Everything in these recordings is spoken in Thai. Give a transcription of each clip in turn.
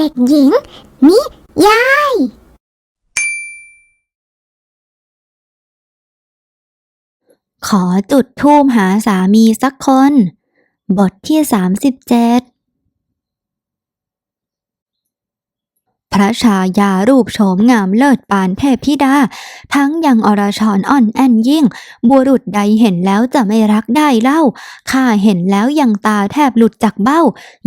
เด็กหญิง นิยาย ขอจุดทูมหาสามีสักคน บทที่ 37 พระชายารูปโฉมงามเลิศปานเทพธิดา ทั้งยังอรชรอ่อนแอนยิ่ง บุรุษใดเห็นแล้วจะไม่รักได้เล่า ข้าเห็นแล้วยังตาแทบหลุดจากเบ้า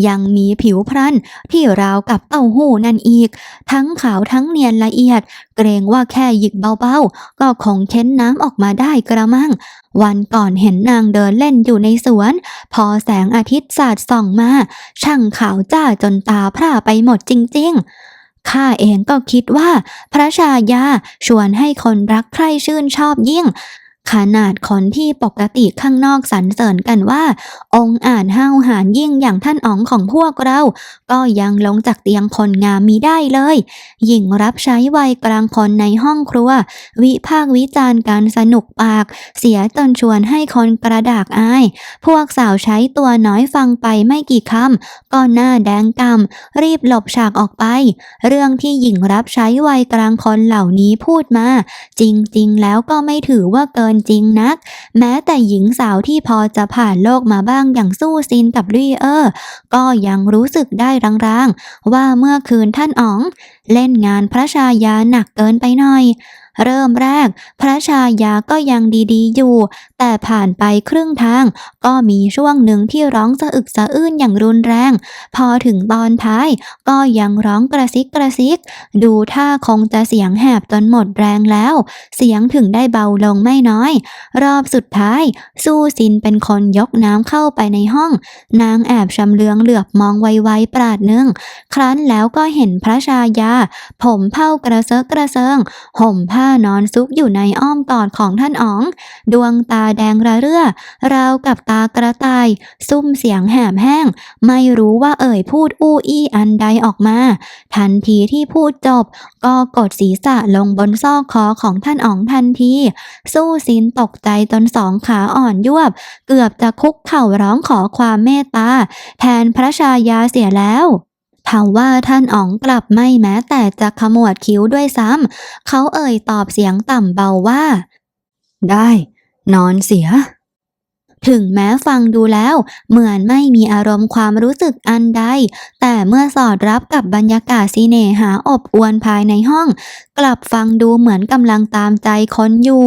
ยังมีผิวพรรณที่ราวกับเต้าหู้นั่นอีก ทั้งขาวทั้งเนียนละเอียด เกรงว่าแค่หยิกเบาๆ ก็คงเค้นน้ำออกมาได้กระมังวันก่อนเห็นนางเดินเล่นอยู่ในสวน พอแสงอาทิตย์สาดส่องมา ช่างขาวจ้าจนตาพร่าไปหมดจริง ๆ ข้าเองก็คิดว่าพระชายาชวนให้คนรักใคร่ชื่นชอบยิ่ง ขนาดคนที่ปกติข้างนอกสรรเสริญกันว่า องค์อาจห้าวหาญยิ่งอย่างท่านอ๋องของพวกเรา ก็ยังลงจากเตียงคนงามมีได้เลย หญิงรับใช้วัยกลางคนในห้องครัว วิพากวิจารณ์การสนุกปาก เสียจนชวนให้คนกระดากอาย พวกสาวใช้ตัวน้อยฟังไปไม่กี่คำก็หน้าแดงกำรีบหลบฉากออกไป เรื่องที่หญิงรับใช้วัยกลางคนเหล่านี้พูดมา จริงๆ แล้วก็ไม่ถือว่าเกินจริงนัก แม้แต่หญิงสาวที่พอจะผ่านโลกมาบ้างอย่างสู้ซินกับรีเออร์ ก็ยังรู้สึกได้รางๆ ว่าเมื่อคืนท่านอ๋อง เล่นงานพระชายาหนักเกินไปหน่อย เริ่มแรก พระชายาก็ยังดีๆอยู่ แต่ผ่านไปครึ่งทาง ก็มีช่วงหนึ่งที่ร้องสะอึกสะอื้นอย่างรุนแรง พอถึงตอนท้าย ก็ยังร้องกระซิกกระซิก ดูท่าคงจะเสียงแหบจนหมดแรงแล้ว เสียงถึงได้เบาลงไม่น้อย รอบสุดท้าย สู้ซินเป็นคนยกน้ำเข้าไปในห้อง นางแอบชำเลืองเหลือบมองไวๆปราดหนึ่ง ครั้นแล้วก็เห็นพระชายา ผมเผ้ากระเซอะกระเซิงห่มผ้านอนซุกอยู่ในอ้อมกอดของท่านอ๋อง ดวงตาแดงระเรื่อ ราวกับตากระต่าย ซุ่มเสียงแหบแห้ง ไม่รู้ว่าเอ่ยพูดอู้อี้อันใดออกมา ทันทีที่พูดจบ ก็กดศีรษะลงบนซอกคอของท่านอ๋องทันที สู้ซินตกใจจนสองขาอ่อนยวบ เกือบจะคุกเข่าร้องขอความเมตตา แทนพระชายาเสียแล้ว ทว่าท่านอ๋องกลับไม่แม้แต่จะขมวดคิ้วด้วยซ้ำ เขาเอ่ยตอบเสียงต่ำเบาว่า ได้ นอนเสีย ถึงแม้ฟังดูแล้ว เหมือนไม่มีอารมณ์ความรู้สึกอันใด แต่เมื่อสอดรับกับบรรยากาศซีเนหาอบอวนภายในห้อง กลับฟังดูเหมือนกำลังตามใจคนอยู่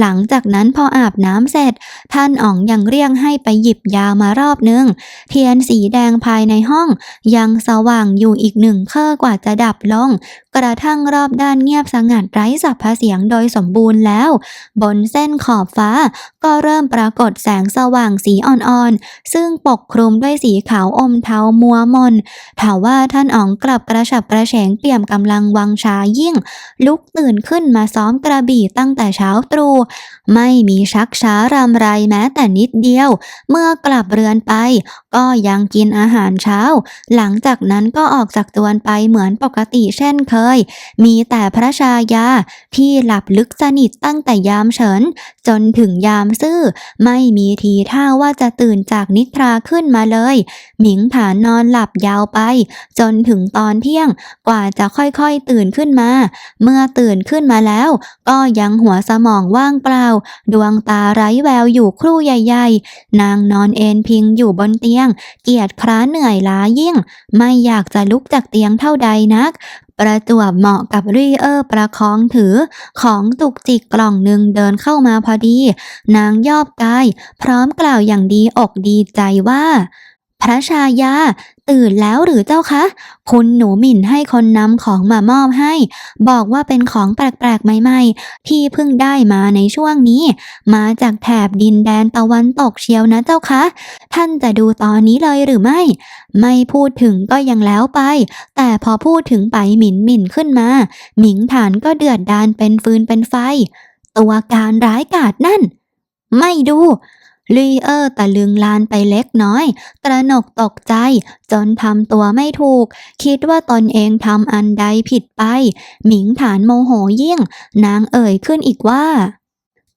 หลังจากนั้นพออาบน้ำเสร็จ ท่านอ๋องยังเรียกให้ไปหยิบยามารอบนึง เทียนสีแดงภายในห้อง ยังสว่างอยู่อีกหนึ่งเครื่อกว่าจะดับลง กระทั่งรอบด้านเงียบสงัดไร้สัพพเสียงโดยสมบูรณ์แล้ว บนเส้นขอบฟ้าก็เริ่มปรากฏแสงสว่างสีอ่อนๆ ซึ่งปกคลุมด้วยสีขาวอมเทามัวมนถาว่าท่านอ๋องกลับกระฉับกระเฉงเปี่ยมกำลังวังชายิ่ง ลุกตื่นขึ้นมาซ้อมกระบี่ตั้งแต่เช้าตรู่ไม่มีชักช้ารำไรแม้แต่นิดเดียว เมื่อกลับเรือนไป ก็ยังกินอาหารเช้า หลังจากนั้นก็ออกจากจวนไปเหมือนปกติเช่นเคย มีแต่พระชายาที่หลับลึกสนิทตั้งแต่ยามเฉิน จนถึงยามซื่อ ไม่มีทีท่าว่าจะตื่นจากนิทราขึ้นมาเลย หมิงผานนอนหลับยาวไป จนถึงตอนเที่ยงกว่าจะค่อยๆตื่นขึ้นมา เมื่อตื่นขึ้นมาแล้ว ก็ยังหัวสมองว่างเปล่า ดวงตาไร้แววอยู่ครู่ใหญ่ๆ นางนอนเอนพิงอยู่บนเตียง เกียจคร้าเหนื่อยล้ายิ่ง ไม่อยากจะลุกจากเตียงเท่าใดนัก ประจวบเหมาะกับรีเออร์ประคองถือ ของตุกจิกกล่องหนึ่งเดินเข้ามาพอดี นางยอบกาย พร้อมกล่าวอย่างดีอกดีใจว่า พระชายา ตื่นแล้วหรือเจ้าคะ คุณหนูหมิ่นให้คนนำของมามอบให้ บอกว่าเป็นของแปลกๆ ใหม่ๆ ที่เพิ่งได้มาในช่วงนี้ มาจากแถบดินแดนตะวันตกเชียวนะเจ้าคะ ท่านจะดูตอนนี้เลยหรือไม่ ไม่พูดถึงก็ยังแล้วไป แต่พอพูดถึงไปหมิ่นหมิ่นขึ้นมา หมิงฐานก็เดือดดานเป็นฟืนเป็นไฟ ตัวการร้ายกาจนั่น ไม่ดู ลีเออร์ตะลึงลานไปเล็กน้อย ตระหนกตกใจ จนทำตัวไม่ถูก คิดว่าตนเองทำอันใดผิดไป หมิงฐานโมโหยิ่ง นางเอ่ยขึ้นอีกว่า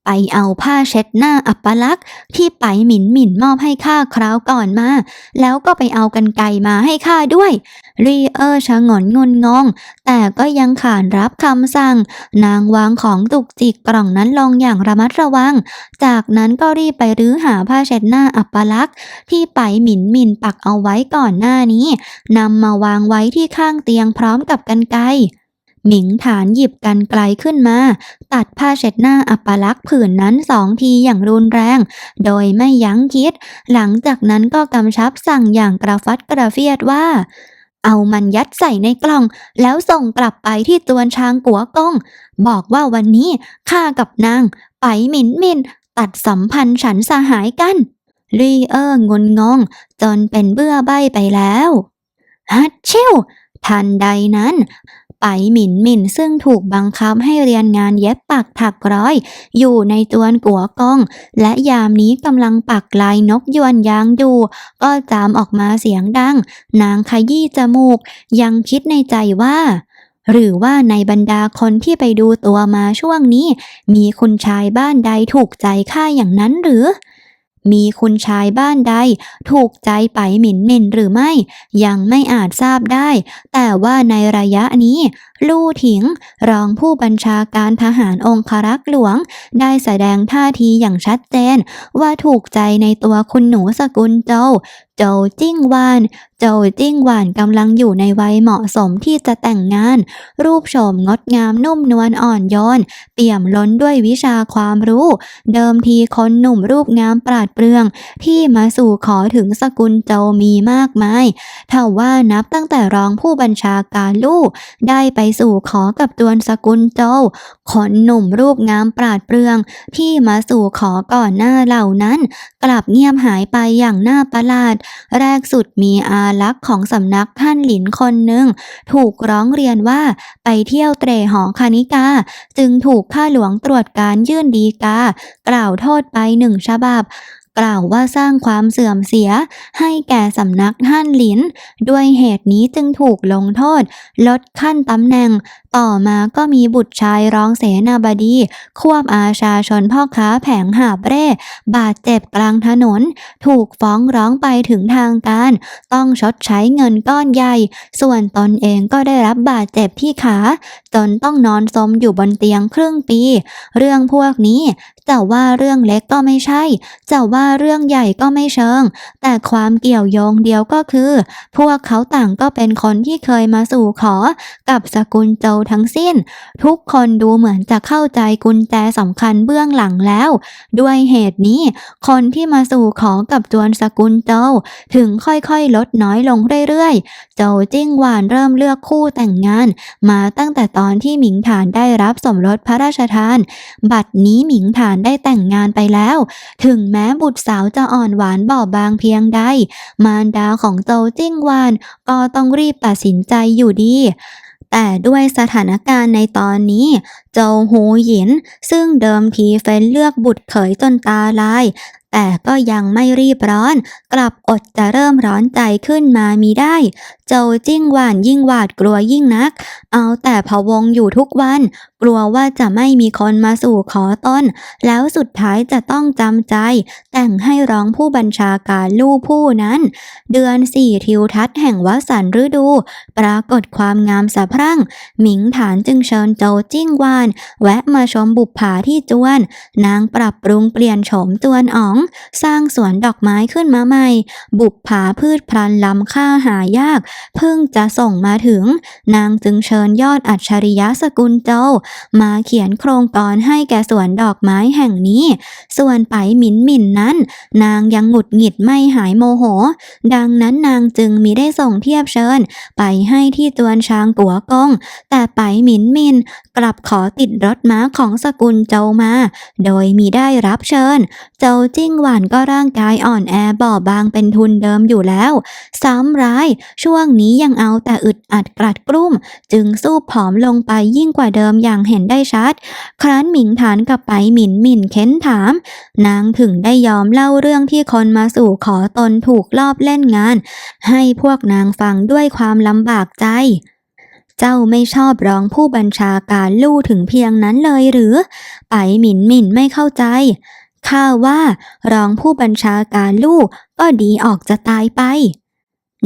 ไปเอาผ้าเช็ดหน้าอัปลักษ์ที่ไปหมินหมินมอบให้ข้าคราวก่อนมา แล้วก็ไปเอากันไกมาให้ข้าด้วย รีเออร์ชะงนงนงง แต่ก็ยังขานรับคำสั่ง นางวางของตุกจิกกล่องนั้นลงอย่างระมัดระวัง จากนั้นก็รีบไปรื้อหาผ้าเช็ดหน้าอัปลักษ์ที่ไปหมินหมินปักเอาไว้ก่อนหน้านี้นำมาวางไว้ที่ข้างเตียงพร้อมกับกันไกร หมิงฐานหยิบกันไกลขึ้นมา ตัดผ้าเช็ดหน้าอัปลักษ์ผืนนั้นสองทีอย่างรุนแรง โดยไม่ยั้งคิด หลังจากนั้นก็กำชับสั่งอย่างกระฟัดกระเฟียดว่า เอามันยัดใส่ในกล่อง แล้วส่งกลับไปที่ตวนช้างกัวกงบอกว่าวันนี้ข้ากับนาง ไปหมินหมินตัดสัมพันธ์ฉันสหายกันรีเออร์งนงง จนเป็นเบื่อใบไปแล้วฮัตชิวทันใดนั้น ไปหมินหมินซึ่งถูกบังคับให้เรียนงานเย็บปักถักร้อย อยู่ในจวนกัวกอง และยามนี้กำลังปักลายนกยวนยางอยู่ก็จามออกมาเสียงดัง นางขยี้จมูก ยังคิดในใจว่าหรือว่าในบรรดาคนที่ไปดูตัวมาช่วงนี้ มีคุณชายบ้านใดถูกใจข้าอย่างนั้นหรือ มีคุณชายบ้านใด ถูกใจไปหมินหมินหรือไม่ ยังไม่อาจทราบได้ แต่ว่าในระยะนี้ ลู่ถิง รองผู้บัญชาการทหารองครักษ์หลวง ได้แสดงท่าทีอย่างชัดเจน ว่าถูกใจในตัวคุณหนูสกุลโจวโจวจิ้งวาน โจวจิ้งหวานกำลังอยู่ในวัยเหมาะสมที่จะแต่งงาน รูปโฉมงดงามนุ่มนวลอ่อนโยน เปี่ยมล้นด้วยวิชาความรู้ เดิมทีคนหนุ่มรูปงามปราดเปรื่อง ที่มาสู่ขอถึงสกุลโจวมีมากมายถ้าว่านับตั้งแต่รองผู้บัญชาการลูกได้ไปสู่ขอกับตวนสกุลโจวคนหนุ่มรูปงามปราดเปรื่องที่มาสู่ขอก่อนหน้าเหล่านั้น กลับเงียบหายไปอย่างน่าประหลาด แรกสุดมีอาลักษ์ของสำนักท่านหลินคนหนึ่ง ถูกร้องเรียนว่าไปเที่ยวเตร่หอคณิกา จึงถูกข้าหลวงตรวจการยื่นดีกา กล่าวโทษไปหนึ่งฉบับ กล่าวว่าสร้างความเสื่อมเสียให้แก่สำนักท่านหลิน ด้วยเหตุนี้จึงถูกลงโทษ ลดขั้นตำแหน่ง ต่อมาก็มีบุตรชายร้องเสนาบดี ควบอาชาชนพ่อค้าแผงหาบเร่บาดเจ็บกลางถนน ถูกฟ้องร้องไปถึงทางการ ต้องชดใช้เงินก้อนใหญ่ ส่วนตนเองก็ได้รับบาดเจ็บที่ขา จนต้องนอนซมอยู่บนเตียงครึ่งปี เรื่องพวกนี้จะว่าเรื่องเล็กก็ไม่ใช่จะว่าเรื่องใหญ่ก็ไม่เชิง แต่ความเกี่ยวโยงเดียวก็คือ พวกเขาต่างก็เป็นคนที่เคยมาสู่ขอ กับสกุลโจทั้งสิ้น ทุกคนดูเหมือนจะเข้าใจกุญแจสำคัญเบื้องหลังแล้ว ด้วยเหตุนี้ คนที่มาสู่ขอกับจวนสกุลโจวถึงค่อยๆ ลดน้อยลงเรื่อยๆ โจวจิ้งหวานเริ่มเลือกคู่แต่งงาน มาตั้งแต่ตอนที่หมิงฐานได้รับสมรสพระราชทาน บัดนี้หมิงฐานได้แต่งงานไปแล้ว ถึงแม้บุตรสาวจะอ่อนหวานบอบบางเพียงใด มารดาของโจวจิ้งหวานก็ต้องรีบตัดสินใจอยู่ดี แต่ด้วยสถานการณ์ในตอนนี้โจวหูหยิน ซึ่งเดิมทีเฟ้นเลือกบุตรเขยจนตาลาย แต่ก็ยังไม่รีบร้อน กลับอดจะเริ่มร้อนใจขึ้นมามีได้ โจจิ้งหวานยิ่งหวาดกลัวยิ่งนัก เอาแต่พะวงอยู่ทุกวัน กลัวว่าจะไม่มีคนมาสู่ขอต้น แล้วสุดท้ายจะต้องจำใจ แต่งให้ร้องผู้บัญชาการลู่ผู้นั้น เดือนสี่ทิวทัศน์แห่งวสันฤดู ปรากฏความงามสะพรั่ง หมิงฐานจึงเชิญโจจิ้งหวาน แวะมาชมบุปผาที่จวน นางปรับปรุงเปลี่ยนโฉมจวนอ๋องสร้างสวนดอกไม้ขึ้นมาใหม่ บุปผาพืชพลันล้ำค่าหายาก เพิ่งจะส่งมาถึง นางจึงเชิญยอดอัจฉริยะสกุลโจมาเขียนโครงกรให้แก่สวนดอกไม้แห่งนี้ ส่วนไปหมินหมินนั้น นางยังหงุดหงิดไม่หายโมโห ดังนั้นนางจึงมิได้ส่งเทียบเชิญ ไปให้ที่จวนช้างกัวกงแต่ไปหมินหมิน กลับขอติดรถม้าของสกุลโจวมา โดยมีได้รับเชิญโจวจิ้งหวานก็ร่างกายอ่อนแอบอบบางเป็นทุนเดิมอยู่แล้ว ซ้ำร้าย ช่วงนี้ยังเอาแต่อึดอัดกรัดกรุ่มจึงสู้ผอมลงไปยิ่งกว่าเดิมอย่างเห็นได้ชัด ครั้นหมิงฐานกับไปหมินหมินเค้นถาม นางถึงได้ยอมเล่าเรื่องที่คนมาสู่ขอตนถูกลอบเล่นงาน ให้พวกนางฟังด้วยความลำบากใจ เจ้าไม่ชอบรองผู้บัญชาการลู่ถึงเพียงนั้นเลยหรือ ไปหมิ่นหมิ่นไม่เข้าใจ ข้าว่ารองผู้บัญชาการลู่ก็ดีออกจะตายไป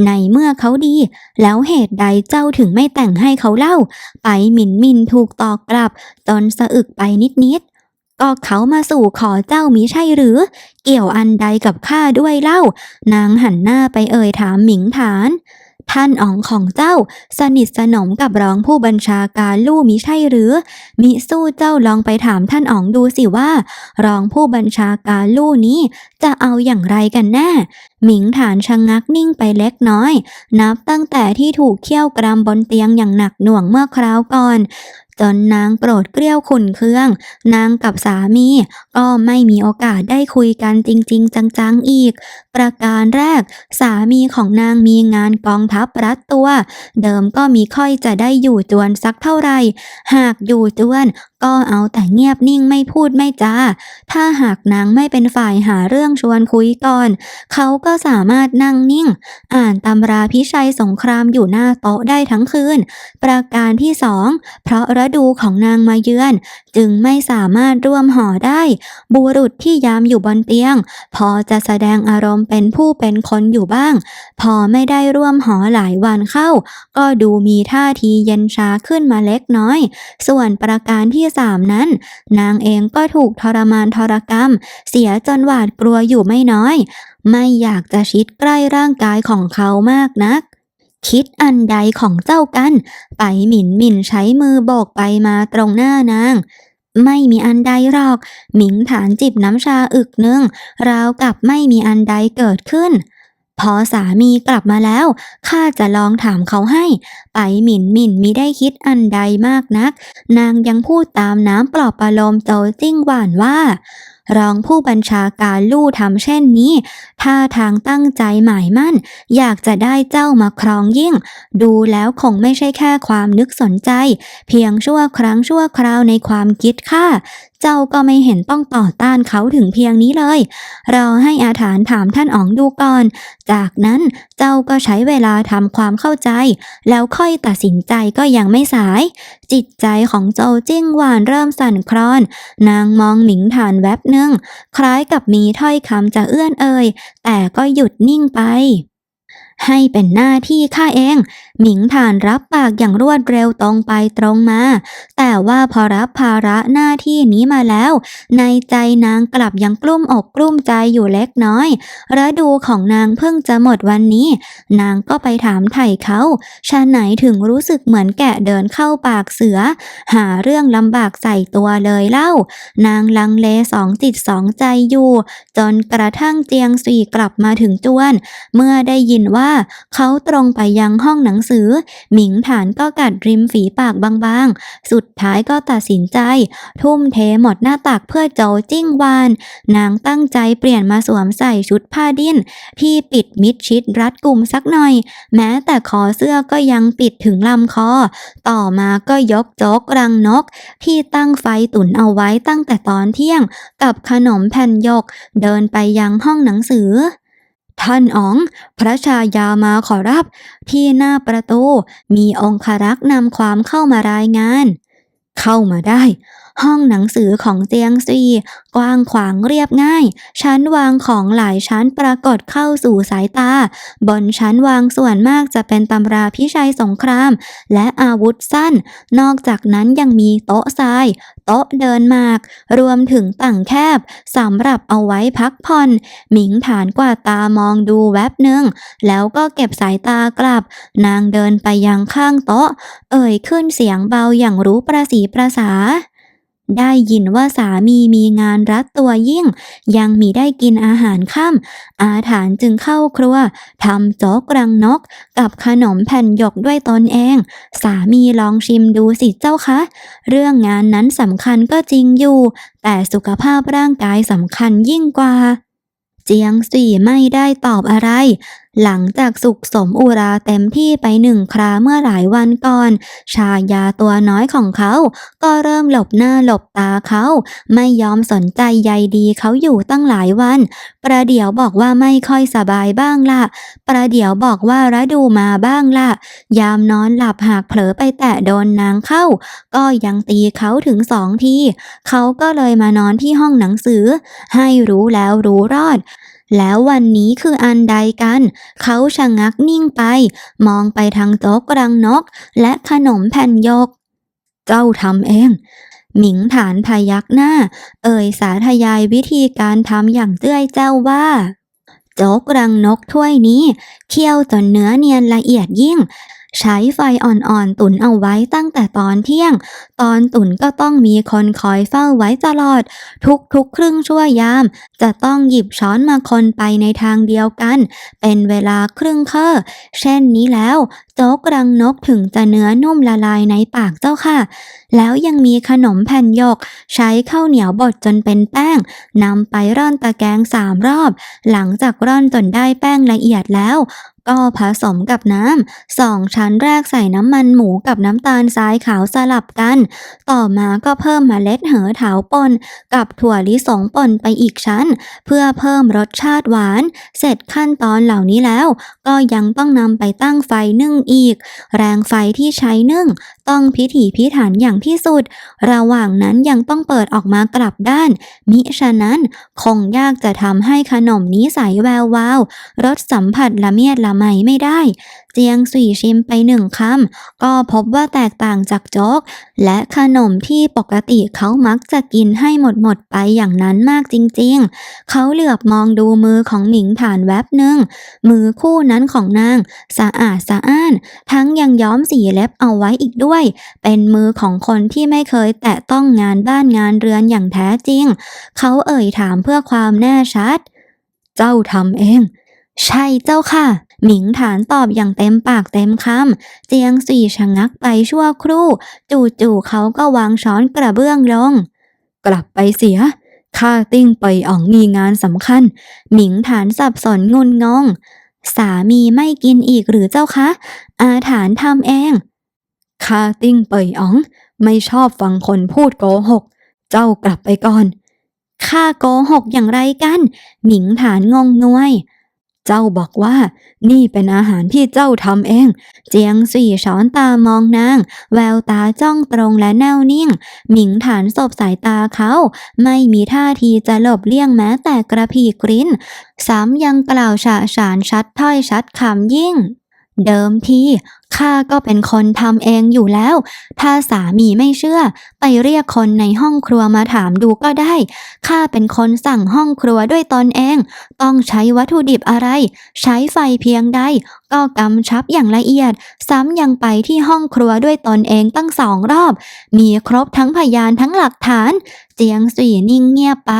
ในเมื่อเขาดี แล้วเหตุใดเจ้าถึงไม่แต่งให้เขาเล่า ไปหมิ่นหมิ่นถูกตอกกลับจนสะอึกไปนิดๆก็เขามาสู่ขอเจ้ามิใช่หรือ เกี่ยวอันใดกับข้าด้วยเล่า นางหันหน้าไปเอ่ยถามหมิงฐาน ท่านอ๋องของเจ้า สนิทสนมกับรองผู้บัญชาการลู่มิใช่หรือ มิสู้เจ้าลองไปถามท่านอ๋องดูสิว่า รองผู้บัญชาการลู่นี้จะเอาอย่างไรกันแน่หมิงฐานชะงงักนิ่งไปเล็กน้อย นับตั้งแต่ที่ถูกเคี่ยวกรำบนเตียงอย่างหนักหน่วงเมื่อคราวก่อน จนนางโกรธเกรี้ยวขุนเคือง นางกับสามี ก็ไม่มีโอกาสได้คุยกันจริง ๆ จังๆอีก ประการแรก สามีของนางมีงานกองทัพรัดตัว เดิมก็มีค่อยจะได้อยู่จวนสักเท่าไหร่ หากอยู่จวนก็เอาแต่เงียบนิ่งไม่พูดไม่จา ถ้าหากนางไม่เป็นฝ่ายหาเรื่องชวนคุยก่อน เขาก็สามารถนั่งนิ่ง อ่านตำราพิชัยสงครามอยู่หน้าโต๊ะได้ทั้งคืน ประการที่สองเพราะฤดูของนางมาเยือน จึงไม่สามารถร่วมหอได้ บุรุษที่ยามอยู่บนเตียง พอจะแสดงอารมณ์เป็นผู้เป็นคนอยู่บ้าง พอไม่ได้ร่วมหอหลายวันเข้า ก็ดูมีท่าทีเย็นชาขึ้นมาเล็กน้อย ส่วนประการที่สามนั้น นางเองก็ถูกทรมานทรกรรม เสียจนหวาดกลัวอยู่ไม่น้อย ไม่อยากจะชิดใกล้ร่างกายของเขามากนัก คิดอันใดของเจ้ากัน ไปหมิ่นหมิ่นใช้มือโบกไปมาตรงหน้านางไม่มีอันใดหรอก หมิงฐานจิบน้ำชาอึกหนึ่งราวกับไม่มีอันใดเกิดขึ้น พอสามีกลับมาแล้ว ข้าจะลองถามเขาให้ ไปหมิ่นหมิ่นมิได้คิดอันใดมากนัก นางยังพูดตามน้ำปลอบประโลมโจจิ้งหวานว่ารองผู้บัญชาการลู่ทำเช่นนี้ท่าทางตั้งใจหมายมั่น อยากจะได้เจ้ามาครองยิ่ง ดูแล้วคงไม่ใช่แค่ความนึกสนใจ เพียงชั่วครั้งชั่วคราวในความคิดข้า เจ้าก็ไม่เห็นต้องต่อต้านเขาถึงเพียงนี้เลย เราให้อาถานถามท่านอ๋องดูก่อน จากนั้นเจ้าก็ใช้เวลาทำความเข้าใจ แล้วค่อยตัดสินใจก็ยังไม่สาย จิตใจของโจวจิ้งหวานเริ่มสั่นคลอน นางมองหมิงฐานแวบหนึ่งคล้ายกับมีถ้อยคำจะเอื้อนเอ่ยแต่ก็หยุดนิ่งไป ให้เป็นหน้าที่ข้าเอง หมิงฐานรับปากอย่างรวดเร็วตรงไปตรงมา แต่ว่าพอรับภาระหน้าที่นี้มาแล้ว ในใจนางกลับยังกลุ้มอกกลุ้มใจอยู่เล็กน้อย ฤดูของนางเพิ่งจะหมดวันนี้ นางก็ไปถามไถ่เขาชาไหนถึงรู้สึกเหมือนแกะเดินเข้าปากเสือ หาเรื่องลำบากใส่ตัวเลยเล่า นางลังเลสองจิตสองใจอยู่ จนกระทั่งเจียงสี่กลับมาถึงจวน เมื่อได้ยินว่าเขาตรงไปยังห้องหนังสือ หมิงฐานก็กัดริมฝีปากบางๆ สุดท้ายก็ตัดสินใจ ทุ่มเทหมดหน้าตักเพื่อโจจิ้งวาน นางตั้งใจเปลี่ยนมาสวมใส่ชุดผ้าดิ้น ที่ปิดมิดชิดรัดกลุ่มสักหน่อย แม้แต่คอเสื้อก็ยังปิดถึงลำคอ ต่อมาก็ยกจกรังนก ที่ตั้งไฟตุ๋นเอาไว้ตั้งแต่ตอนเที่ยง กับขนมแผ่นหยก เดินไปยังห้องหนังสือ ท่านอ๋อง พระชายามาขอรับ ที่หน้าประตู มีองครักษ์นำความเข้ามารายงาน เข้ามาได้ ห้องหนังสือของเจียงซีกว้างขวางเรียบง่าย ชั้นวางของหลายชั้นปรากฏเข้าสู่สายตา บนชั้นวางส่วนมากจะเป็นตำราพิชัยสงคราม และอาวุธสั้น นอกจากนั้นยังมีโต๊ะทราย โต๊ะเดินหมาก รวมถึงต่างแคบสำหรับเอาไว้พักผ่อน หมิงฐานกว่าตามองดูแวบหนึ่ง แล้วก็เก็บสายตากลับ นางเดินไปยังข้างโต๊ะ เอ่ยขึ้นเสียงเบาอย่างรู้ประสีประสา ได้ยินว่าสามีมีงานรัดตัวยิ่ง ยังมีได้กินอาหารค่ำอาถานจึงเข้าครัวทำโจ๊กรังนก กับขนมแผ่นหยกด้วยตนเอง สามีลองชิมดูสิเจ้าคะ เรื่องงานนั้นสำคัญก็จริงอยู่ แต่สุขภาพร่างกายสำคัญยิ่งกว่า เจียงสี่ไม่ได้ตอบอะไร หลังจากสุขสมอุราเต็มที่ไปหนึ่งคราเมื่อหลายวันก่อน ชายาตัวน้อยของเขา ก็เริ่มหลบหน้าหลบตาเขา ไม่ยอมสนใจใยดีเขาอยู่ตั้งหลายวัน ประเดี๋ยวบอกว่าไม่ค่อยสบายบ้างล่ะประเดี๋ยวบอกว่าระดูมาบ้างล่ะยามนอนหลับหากเผลอไปแตะโดนนางเข้า ก็ยังตีเขาถึงสองที เขาก็เลยมานอนที่ห้องหนังสือ ให้รู้แล้วรู้รอด แล้ววันนี้คืออันใดกัน เขาชะงักนิ่งไป มองไปทางโต๊ะรังนก และขนมแผ่นยก เจ้าทำเอง หมิงฐานพยักหน้า เอ่ยสาธยายวิธีการทำอย่างเตื้อยเจ้าว่าโจ๊กรังนกถ้วยนี้ เคี่ยวจนเนื้อเนียนละเอียดยิ่ง ใช้ไฟอ่อนๆ ตุ๋นเอาไว้ตั้งแต่ตอนเที่ยง ตอนตุ๋นก็ต้องมีคนคอยเฝ้าไว้ตลอด ทุกๆ ครึ่งชั่วยาม จะต้องหยิบช้อนมาคนไปในทางเดียวกัน เป็นเวลาครึ่งเคอเช่นนี้แล้ว โจ๊กรังนกถึงจะเนื้อนุ่มละลายในปากเจ้าค่ะ แล้วยังมีขนมแผ่นหยก ใช้ข้าวเหนียวบดจนเป็นแป้งนำไปร่อนตะแกรงสามรอบ หลังจากร่อนจนได้แป้งละเอียดแล้วก็ผสมกับน้ำสองชั้นแรกใส่น้ำมันหมูกับน้ำตาลทรายขาวสลับกัน ต่อมาก็เพิ่มมเมล็ดเหอเถาปนกับถั่วลิสงป่นไปอีกชั้น เพื่อเพิ่มรสชาติหวาน เสร็จขั้นตอนเหล่านี้แล้ว ก็ยังต้องนำไปตั้งไฟนึ่งอีก แรงไฟที่ใช้นึ่ง ต้องพิถีพิถันอย่างที่สุด ระหว่างนั้นยังต้องเปิดออกมากลับด้าน มิฉะนั้นคงยากจะทำให้ขนมนี้ใสแวววาวรสสัมผัสละเมียดละไมไม่ได้ เจียงสุยชิมไปหนึ่งคำก็พบว่าแตกต่างจากโจ๊ก และขนมที่ปกติเขามักจะกินให้หมดหมดไปอย่างนั้นมากจริงๆ เขาเหลือบมองดูมือของหมิงฐานแวบหนึ่ง มือคู่นั้นของนาง สะอาดสะอ้านทั้งยังย้อมสีเล็บเอาไว้อีกด้วย เป็นมือของคนที่ไม่เคยแตะต้องงานบ้านงานเรือนอย่างแท้จริง เขาเอ่ยถามเพื่อความแน่ชัด เจ้าทำเอง ใช่เจ้าค่ะหมิงฐานตอบอย่างเต็มปากเต็มคำเจียงสี่ชะงักไปชั่วครู่ จู่ๆเขาก็วางช้อนกระเบื้องลง กลับไปเสียข้าติ้งไปอ่องมีงานสำคัญ หมิงฐานสับสนงุนงง สามีไม่กินอีกหรือเจ้าคะ อาถานทำเองข้าติ้งเปยอ๋อง ไม่ชอบฟังคนพูดโกหก เจ้ากลับไปก่อนข้าโกหกอย่างไรกัน หมิงฐานงงงวย เจ้าบอกว่า นี่เป็นอาหารที่เจ้าทำเอง เจียงสี่ช้อนตามองนาง แววตาจ้องตรงและแน่วนิ่ง หมิงฐานสบสายตาเขา ไม่มีท่าทีจะหลบเลี่ยงแม้แต่กระพีกริ้น ซ้ำยังกล่าวฉะฉานชัดถ้อยชัดคำยิ่ง เดิมทีข้าก็เป็นคนทำเองอยู่แล้ว ถ้าสามีไม่เชื่อ ไปเรียกคนในห้องครัวมาถามดูก็ได้ ข้าเป็นคนสั่งห้องครัวด้วยตนเอง ต้องใช้วัตถุดิบอะไร ใช้ไฟเพียงใด ก็กำชับอย่างละเอียด ซ้ำยังไปที่ห้องครัวด้วยตนเองตั้งสองรอบ มีครบทั้งพยานทั้งหลักฐาน เจียงสี่นิ่งเงียบไป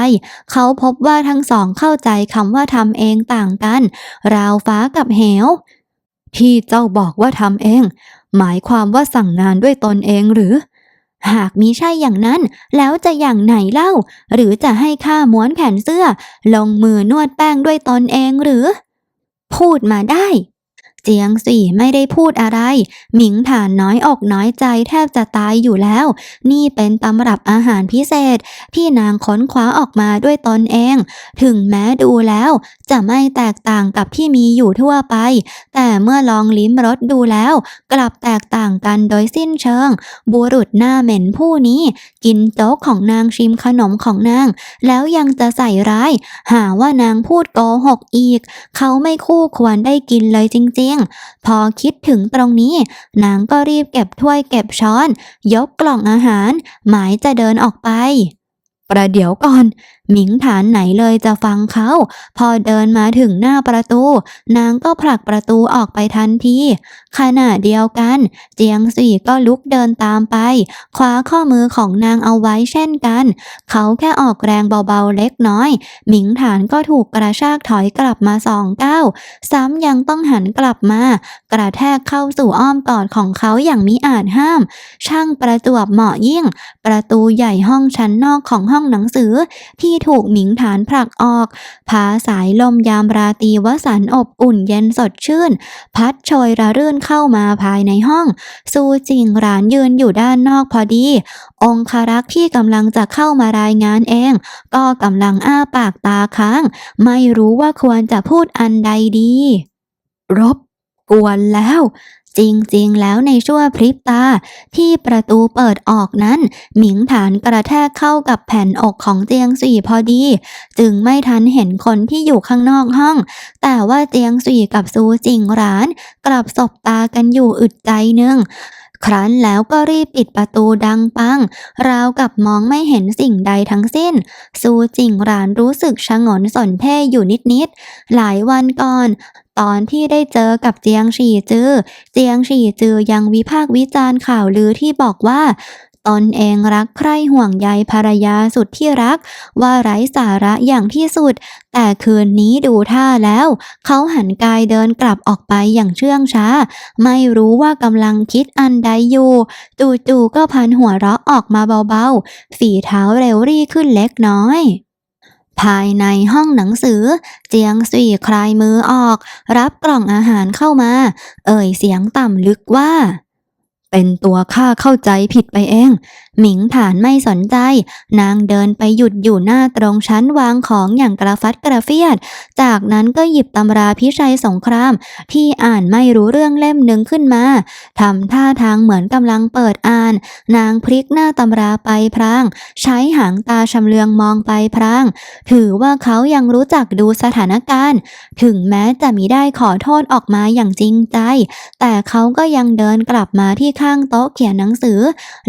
เขาพบว่าทั้งสองเข้าใจคำว่าทำเองต่างกัน ราวฟ้ากับเหว ที่เจ้าบอกว่าทำเอง หมายความว่าสั่งงานด้วยตนเองหรือ หากมิใช่อย่างนั้นแล้วจะอย่างไหนเล่า หรือจะให้ข้าม้วนแขนเสื้อ ลงมือนวดแป้งด้วยตนเองหรือ พูดมาได้ เจียงสี่ไม่ได้พูดอะไร หมิงฐานน้อยอกน้อยใจแทบจะตายอยู่แล้ว นี่เป็นตำรับอาหารพิเศษ ที่นางค้นคว้าออกมาด้วยตนเอง ถึงแม้ดูแล้ว จะไม่แตกต่างกับที่มีอยู่ทั่วไป แต่เมื่อลองลิ้มรสดูแล้ว กลับแตกต่างกันโดยสิ้นเชิง บุรุษหน้าเหม็นผู้นี้ กินโจ๊กของนางชิมขนมของนาง แล้วยังจะใส่ร้าย หาว่านางพูดโกหกอีก เขาไม่คู่ควรได้กินเลยจริงพอคิดถึงตรงนี้ นางก็รีบเก็บถ้วยเก็บช้อน ยกกล่องอาหาร หมายจะเดินออกไป ประเดี๋ยวก่อน หมิงฐานไหนเลยจะฟังเขา พอเดินมาถึงหน้าประตู นางก็ผลักประตูออกไปทันทีขณะเดียวกัน เจียงสี่ก็ลุกเดินตามไป คว้าข้อมือของนางเอาไว้เช่นกัน เขาแค่ออกแรงเบาๆเล็กน้อย หมิงฐานก็ถูกกระชากถอยกลับมาสองก้าวซ้ำยังต้องหันกลับมา กระแทกเข้าสู่อ้อมกอดของเขาอย่างมิอาจห้าม ช่างประจวบเหมาะยิ่ง ประตูใหญ่ห้องชั้นนอกของห้องหนังสือที่ถูกหมิงฐานผลักออก พาสายลมยามราตรีวสันอบอุ่นเย็นสดชื่น พัดโชยระรื่นเข้ามาภายในห้อง ซูจิงหรานยืนอยู่ด้านนอกพอดี องคารักษ์ที่กำลังจะเข้ามารายงานเอง ก็กำลังอ้าปากตาค้าง ไม่รู้ว่าควรจะพูดอันใดดี รบกวนแล้ว จริงๆ แล้วในชั่วพริบตาที่ประตูเปิดออกนั้น หมิงฐานกระแทกเข้ากับแผ่นอกของเตียงสี่พอดี จึงไม่ทันเห็นคนที่อยู่ข้างนอกห้อง แต่ว่าเตียงสี่กับซูจิงร้าน กลับสบตากันอยู่อึดใจหนึ่ง ครั้นแล้วก็รีบปิดประตูดังปัง ราวกับมองไม่เห็นสิ่งใดทั้งสิ้น ซูจิงหรานรู้สึกชะงนสนเท่อยู่นิดๆ หลายวันก่อนตอนที่ได้เจอกับเจียงฉีจือ เจียงฉีจือยังวิพากษ์วิจารณ์ข่าวลือที่บอกว่า ตนเองรักใคร่ห่วงใยภรรยาสุดที่รัก ว่าไร้สาระอย่างที่สุด แต่คืนนี้ดูท่าแล้ว เขาหันกายเดินกลับออกไปอย่างเชื่องช้า ไม่รู้ว่ากำลังคิดอันใดอยู่จู่ๆก็พันหัวเราะออกมาเบาๆ ฝีเท้าเร็วรี่ขึ้นเล็กน้อยภายในห้องหนังสือ เจียงสี่คลายมือออก รับกล่องอาหารเข้ามา เอ่ยเสียงต่ำลึกว่า เป็นตัวข้าเข้าใจผิดไปเอง หมิงฐานไม่สนใจ นางเดินไปหยุดอยู่หน้าตรงชั้นวางของอย่างกระฟัดกระเฟียด จากนั้นก็หยิบตำราพิชัยสงคราม ที่อ่านไม่รู้เรื่องเล่มหนึ่งขึ้นมาทำท่าทางเหมือนกำลังเปิดอ่าน นางพลิกหน้าตำราไปพราง ใช้หางตาชำเลืองมองไปพราง ถือว่าเขายังรู้จักดูสถานการณ์ ถึงแม้จะมิได้ขอโทษออกมาอย่างจริงใจ แต่เขาก็ยังเดินกลับมาที่ข้างโต๊ะเขียนหนังสือ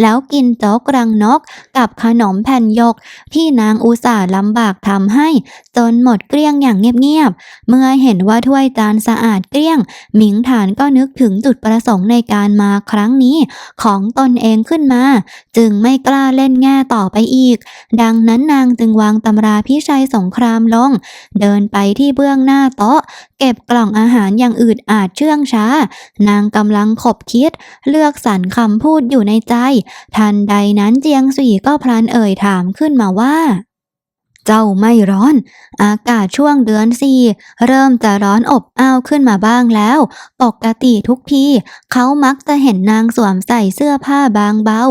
แล้วกินโจ๊กรังนก กับขนมแผ่นยก ที่นางอุตส่าห์ลำบากทำให้ จนหมดเกลี้ยงอย่างเงียบๆ เมื่อเห็นว่าถ้วยจานสะอาดเกลี้ยง หมิงฐานก็นึกถึงจุดประสงค์ในการมาครั้งนี้ ของตนเองขึ้นมา จึงไม่กล้าเล่นแง่ต่อไปอีก ดังนั้นนางจึงวางตำราพิชัยสงครามลง เดินไปที่เบื้องหน้าโต๊ะ เก็บกล่องอาหารอย่างอืดอาดเชื่องช้า นางกำลังขบคิด เลือกสรรคำพูดอยู่ในใจ ทันใดนั้นเจียงสี่ก็พลันเอ่ยถามขึ้นมาว่า เจ้าไม่ร้อน อากาศช่วงเดือนสี่เริ่มจะร้อนอบอ้าวขึ้นมาบ้างแล้ว ปกติทุกที เขามักจะเห็นนางสวมใส่เสื้อผ้าบางเบา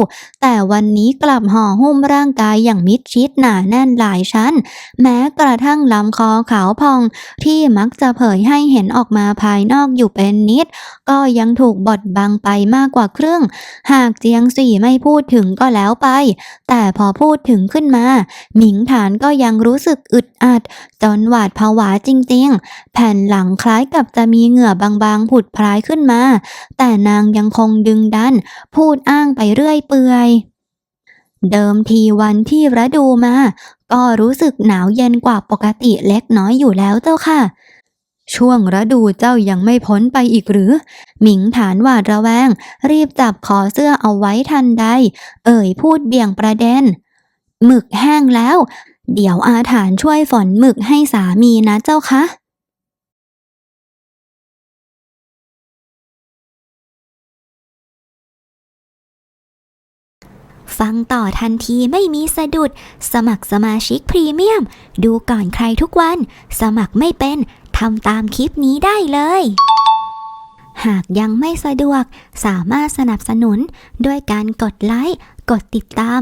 แต่วันนี้กลับห่อหุ้มร่างกายอย่างมิดชิดหนาแน่นหลายชั้น แม้กระทั่งลำคอขาวพอง ที่มักจะเผยให้เห็นออกมาภายนอกอยู่เป็นนิด ก็ยังถูกบดบังไปมากกว่าครึ่ง หากเจียงสี่ไม่พูดถึงก็แล้วไป แต่พอพูดถึงขึ้นมา หมิงฐานก็ยังรู้สึกอึดอัดจนหวาดผวาจริงๆ แผ่นหลังคล้ายกับจะมีเหงื่อบางๆผุดพรายขึ้นมา แต่นางยังคงดึงดัน พูดอ้างไปเรื่อยเปื่อยเดิมทีวันที่ระดูมา ก็รู้สึกหนาวเย็นกว่าปกติเล็กน้อยอยู่แล้วเจ้าค่ะ ช่วงระดูเจ้ายังไม่พ้นไปอีกหรือ หมิงฐานหวาดระแวง รีบจับคอเสื้อเอาไว้ทันใด เอ่ยพูดเบี่ยงประเด็น หมึกแห้งแล้ว เดี๋ยวอาถานช่วยฝนหมึกให้สามีนะเจ้าคะฟังต่อทันทีไม่มีสะดุด สมัครสมาชิกพรีเมียม ดูก่อนใครทุกวัน สมัครไม่เป็น ทำตามคลิปนี้ได้เลย หากยังไม่สะดวก สามารถสนับสนุน ด้วยการกดไลค์ กดติดตาม